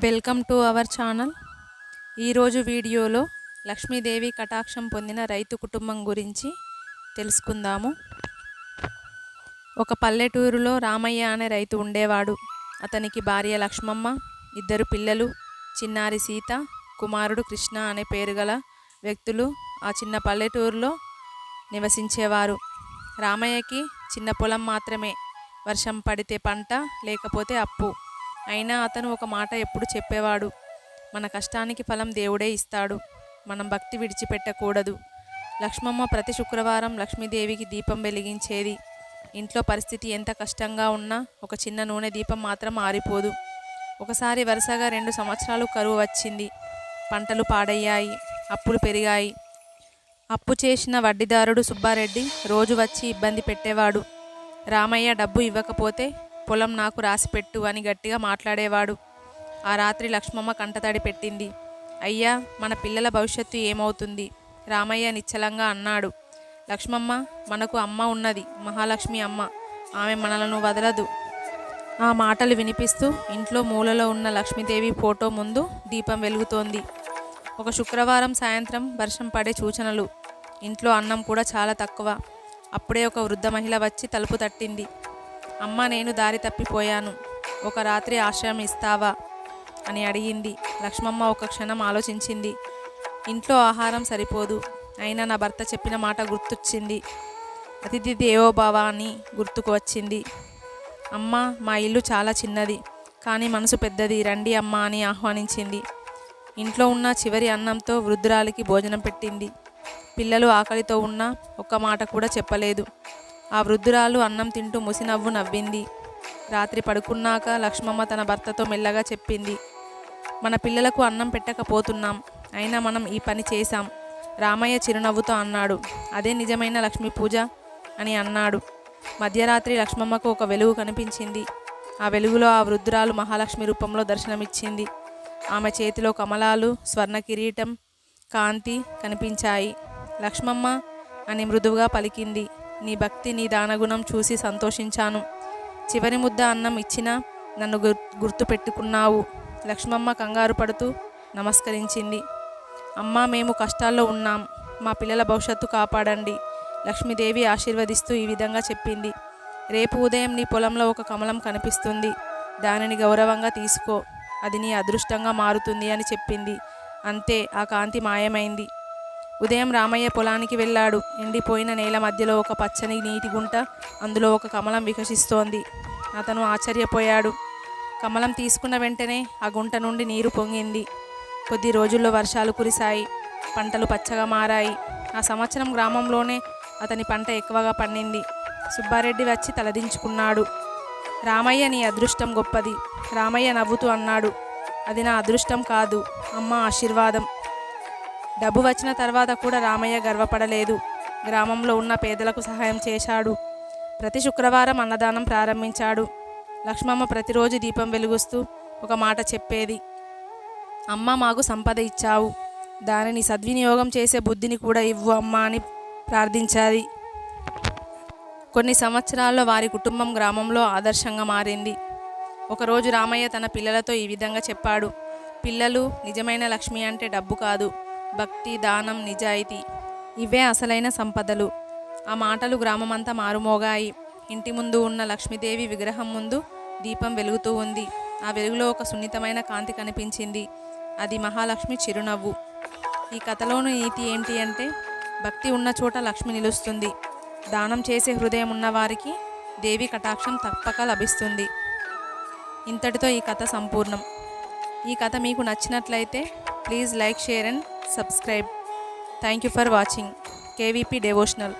Welcome to our channel. ఈరోజు వీడియోలో లక్ష్మీదేవి కటాక్షం పొందిన రైతు కుటుంబం గురించి తెలుసుకుందాము. ఒక పల్లెటూరులో రామయ్య అనే రైతు ఉండేవాడు. అతనికి భార్య లక్ష్మమ్మ ఇద్దరు పిల్లలు చిన్నారి సీత కుమారుడు కృష్ణ అనే పేరు గల వ్యక్తులు ఆ చిన్న పల్లెటూరులో నివసించేవారు. రామయ్యకి చిన్న పొలం మాత్రమే వర్షం పడితే పంట లేకపోతే అప్పు. అయినా అతను ఒక మాట ఎప్పుడు చెప్పేవాడు. మన కష్టానికి ఫలం దేవుడే ఇస్తాడు. మనం భక్తి విడిచిపెట్టకూడదు. లక్ష్మమ్మ ప్రతి శుక్రవారం లక్ష్మీదేవికి దీపం వెలిగించేది. ఇంట్లో పరిస్థితి ఎంత కష్టంగా ఉన్నా ఒక చిన్న నూనె దీపం మాత్రం ఆరిపోదు. ఒకసారి వరుసగా రెండు సంవత్సరాలు కరువు వచ్చింది. పంటలు పాడయ్యాయి. అప్పులు పెరిగాయి. అప్పు చేసిన వడ్డీదారుడు సుబ్బారెడ్డి రోజు వచ్చి ఇబ్బంది పెట్టేవాడు. రామయ్య డబ్బు ఇవ్వకపోతే పొలం నాకు రాసిపెట్టు అని గట్టిగా మాట్లాడేవాడు. ఆ రాత్రి లక్ష్మమ్మ కంటతడి పెట్టింది. అయ్యా మన పిల్లల భవిష్యత్తు ఏమవుతుంది? రామయ్య నిశ్చలంగా అన్నాడు. లక్ష్మమ్మ మనకు అమ్మ ఉన్నది మహాలక్ష్మి అమ్మ. ఆమె మనలను వదలదు. ఆ మాటలు వినిపిస్తూ ఇంట్లో మూలలో ఉన్న లక్ష్మీదేవి ఫోటో ముందు దీపం వెలుగుతోంది. ఒక శుక్రవారం సాయంత్రం వర్షం పడే సూచనలు. ఇంట్లో అన్నం కూడా చాలా తక్కువ. అప్పుడే ఒక వృద్ధ మహిళ వచ్చి తలుపు తట్టింది. అమ్మ నేను దారి తప్పిపోయాను. ఒక రాత్రి ఆశ్రయం ఇస్తావా? అని అడిగింది. లక్ష్మమ్మ ఒక క్షణం ఆలోచించింది. ఇంట్లో ఆహారం సరిపోదు. అయినా నా భర్త చెప్పిన మాట గుర్తొచ్చింది. అతిథి దేవోభావ అని గుర్తుకు వచ్చింది. అమ్మ మా ఇల్లు చాలా చిన్నది. కానీ మనసు పెద్దది. రండి అమ్మ అని ఆహ్వానించింది. ఇంట్లో ఉన్న చివరి అన్నంతో వృద్ధురాలికి భోజనం పెట్టింది. పిల్లలు ఆకలితో ఉన్నా ఒక్క మాట కూడా చెప్పలేదు. ఆ వృద్ధురాలు అన్నం తింటూ ముసినవ్వు నవ్వింది. రాత్రి పడుకున్నాక లక్ష్మమ్మ తన భర్తతో మెల్లగా చెప్పింది మన పిల్లలకు అన్నం పెట్టకపోతున్నాం అయినా మనం ఈ పని చేశాం. రామయ్య చిరునవ్వుతో అన్నాడు అదే నిజమైన లక్ష్మీ పూజ అని అన్నాడు. మధ్యరాత్రి లక్ష్మమ్మకు ఒక వెలుగు కనిపించింది. ఆ వెలుగులో ఆ వృద్ధురాలు మహాలక్ష్మి రూపంలో దర్శనమిచ్చింది. ఆమె చేతిలో కమలాలు స్వర్ణ కిరీటం కాంతి కనిపించాయి. లక్ష్మమ్మ అని మృదువుగా పలికింది. నీ భక్తి నీ దానగుణం చూసి సంతోషించాను. చివరి ముద్ద అన్నం ఇచ్చినా నన్ను గుర్ గుర్తు పెట్టుకున్నావు లక్ష్మమ్మ కంగారు పడుతూ నమస్కరించింది. అమ్మ మేము కష్టాల్లో ఉన్నాం. మా పిల్లల భవిష్యత్తు కాపాడండి. లక్ష్మీదేవి ఆశీర్వదిస్తూ ఈ విధంగా చెప్పింది. రేపు ఉదయం నీ పొలంలో ఒక కమలం కనిపిస్తుంది. దానిని గౌరవంగా తీసుకో. అది నీ అదృష్టంగా మారుతుంది అని చెప్పింది. అంతే ఆ కాంతి మాయమైంది. ఉదయం రామయ్య పొలానికి వెళ్ళాడు. ఎండిపోయిన నేల మధ్యలో ఒక పచ్చని నీటి గుంట అందులో ఒక కమలం వికసిస్తోంది. అతను ఆశ్చర్యపోయాడు. కమలం తీసుకున్న వెంటనే ఆ గుంట నుండి నీరు పొంగింది. కొద్ది రోజుల్లో వర్షాలు కురిశాయి. పంటలు పచ్చగా మారాయి. ఆ సంవత్సరం గ్రామంలోనే అతని పంట ఎక్కువగా పండింది. సుబ్బారెడ్డి వచ్చి తలదించుకున్నాడు. రామయ్య నీ అదృష్టం గొప్పది. రామయ్య నవ్వుతూ అన్నాడు. అది నా అదృష్టం కాదు. అమ్మ ఆశీర్వాదం. డబ్బు వచ్చిన తర్వాత కూడా రామయ్య గర్వపడలేదు. గ్రామంలో ఉన్న పేదలకు సహాయం చేశాడు. ప్రతి శుక్రవారం అన్నదానం ప్రారంభించాడు. లక్ష్మమ్మ ప్రతిరోజు దీపం వెలుగుస్తూ ఒక మాట చెప్పేది అమ్మ మాకు సంపద ఇచ్చావు. దానిని సద్వినియోగం చేసే బుద్ధిని కూడా ఇవ్వు అమ్మ అని ప్రార్థించాది. కొన్ని సంవత్సరాల్లో వారి కుటుంబం గ్రామంలో ఆదర్శంగా మారింది. ఒకరోజు రామయ్య తన పిల్లలతో ఈ విధంగా చెప్పాడు పిల్లలు నిజమైన లక్ష్మి అంటే డబ్బు కాదు. భక్తి దానం నిజాయితీ ఇవే అసలైన సంపదలు. ఆ మాటలు గ్రామమంతా మారుమోగాయి. ఇంటి ముందు ఉన్న లక్ష్మీదేవి విగ్రహం ముందు దీపం వెలుగుతూ ఉంది. ఆ వెలుగులో ఒక సున్నితమైన కాంతి కనిపించింది. అది మహాలక్ష్మి చిరునవ్వు. ఈ కథలోని నీతి ఏంటి అంటే భక్తి ఉన్న చోట లక్ష్మి నిలుస్తుంది. దానం చేసే హృదయం ఉన్నవారికి దేవి కటాక్షం తప్పక లభిస్తుంది. ఇంతటితో ఈ కథ సంపూర్ణం. ఈ కథ మీకు నచ్చినట్లయితే please like share and subscribe thank you for watching KVP devotional